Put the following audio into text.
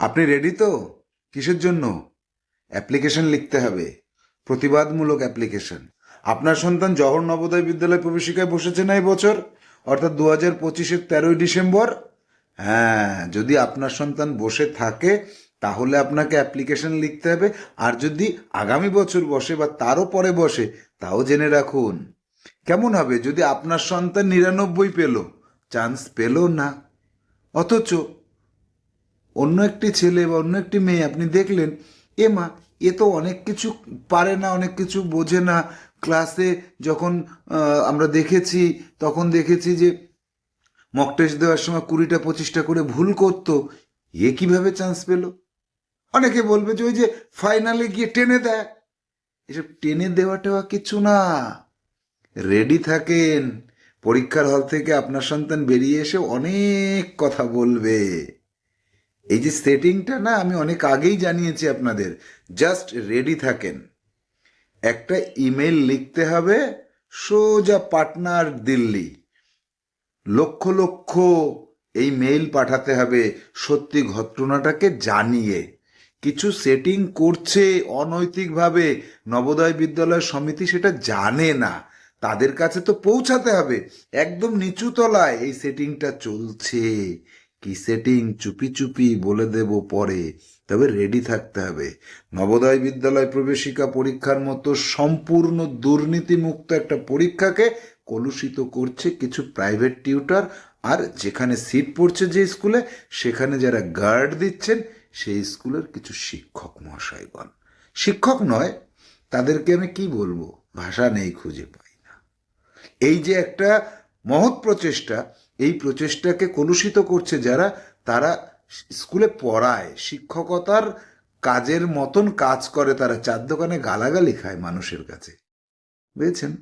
আপনি রেডি তো? কিসের জন্য? অ্যাপ্লিকেশন লিখতে হবে। প্রতিবাদমূলক অ্যাপ্লিকেশন আপনার সন্তান জহর নবোদয় বিদ্যালয় প্রবেশিকায় বসেছে না বছর অর্থাৎ দু হাজার পঁচিশের তেরোই ডিসেম্বর? হ্যাঁ যদি আপনার সন্তান বসে থাকে, তাহলে আপনাকে অ্যাপ্লিকেশন লিখতে হবে। আর যদি আগামী বছর বসে বা তারও পরে বসে, তাও জেনে রাখুন। কেমন হবে? যদি আপনার সন্তান নিরানব্বই পেল চান্স পেল না। অথচ অন্য একটি ছেলে বা অন্য একটি মেয়ে আপনি দেখলেন, এ মা, এ তো অনেক কিছু পারে না, অনেক কিছু বোঝে না। ক্লাসে যখন আমরা দেখেছি, তখন দেখেছি যে মক টেস্ট দেওয়ার সময় কুড়িটা, পঁচিশটা করে ভুল করতো, এ কীভাবে চান্স পেল? অনেকে বলবে যে ওই যে ফাইনালে গিয়ে টেনে দেয়। এসব টেনে দেওয়া টেওয়া কিছু না। রেডি থাকেন। পরীক্ষার হল থেকে আপনার সন্তান বেরিয়ে এসে অনেক কথা বলবে। এই যে সেটিংটা না, আমি অনেক আগেই জানিয়েছি আপনাদের। জাস্ট রেডি থাকেন। একটা ইমেল লিখতে হবে, সোজা পাটনার দিল্লি। লক্ষ লক্ষ এই মেইল পাঠাতে হবে সত্যি ঘটনাটাকে জানিয়ে। কিছু সেটিং করছে অনৈতিকভাবে, নবোদয় বিদ্যালয় সমিতি সেটা জানে না। তাদের কাছে তো পৌঁছাতে হবে। একদম নিচু তলায় এই সেটিংটা চলছে। কি সেটিং চুপি চুপি বলে দেব পরে? তবে রেডি থাকতে হবে। নবোদয় বিদ্যালয় প্রবেশিকা পরীক্ষার মতো সম্পূর্ণ দুর্নীতিমুক্ত একটা পরীক্ষাকে কলুষিত করছে কিছু প্রাইভেট টিউটার আর যেখানে সিট পড়ছে যে স্কুলে সেখানে যারা গার্ড দিচ্ছেন, সেই স্কুলের কিছু শিক্ষক মহাশয়গণ। শিক্ষক নয়, তাদেরকে আমি কি বলব? ভাষা নেই খুঁজে পাই না। এই যে একটা মহৎ প্রচেষ্টা এই প্রচেষ্টাকে কলুষিত করছে যারা, তারা স্কুলে পড়ায়, শিক্ষকতার কাজের মতন কাজ করে, তারা চার দোকানে গালাগালি খায় মানুষের কাছে। বুঝেছেন?